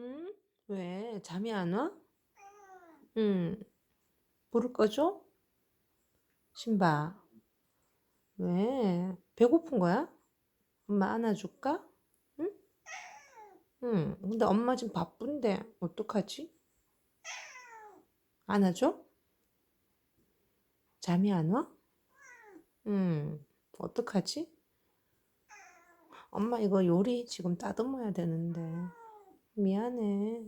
응? 왜? 잠이 안 와? 응. 불을 꺼줘? 신바. 왜? 배고픈 거야? 엄마 안아줄까? 응? 응. 근데 엄마 지금 바쁜데 어떡하지? 안아줘? 잠이 안 와? 응. 어떡하지? 엄마 이거 요리 지금 따듬어야 되는데. 미안해.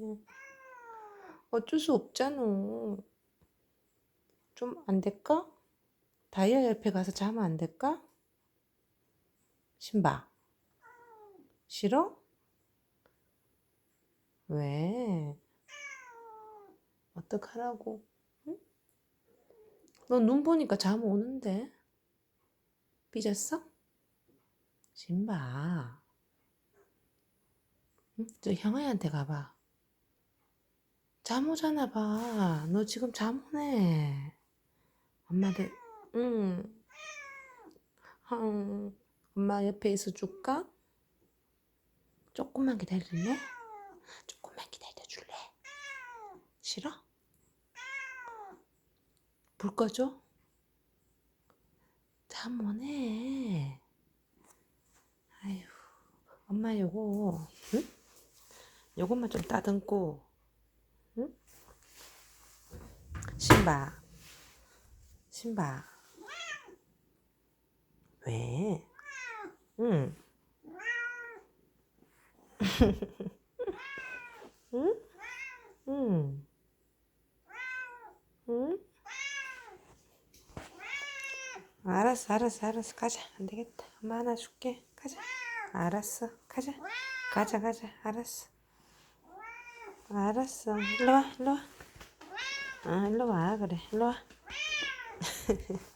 어쩔 수 없잖아. 좀 안 될까? 다이아 옆에 가서 자면 안 될까? 신바. 싫어? 왜? 어떡하라고? 응? 너눈 보니까 잠 오는데? 삐졌어? 신바. 응? 저 형아한테 가봐. 잠 오잖아 봐. 너 지금 잠 오네. 엄마들, 응. 응. 엄마 옆에 있어 줄까? 조금만 기다릴래? 조금만 기다려 줄래? 싫어? 불 꺼줘? 잠 오네. 아휴, 엄마 요거, 응? 요것만 좀 따듬고, 응? 신바, 신바. 왜? 응. 응? 응. 응? 알았어, 알았어, 알았어. 가자. 안 되겠다. 엄마 하나 줄게. 가자. 알았어. 가자. 가자, 가자. 알았어. 알았어. 일로 와, 일로 와. 아, 일로 와. 그래. 일로 와.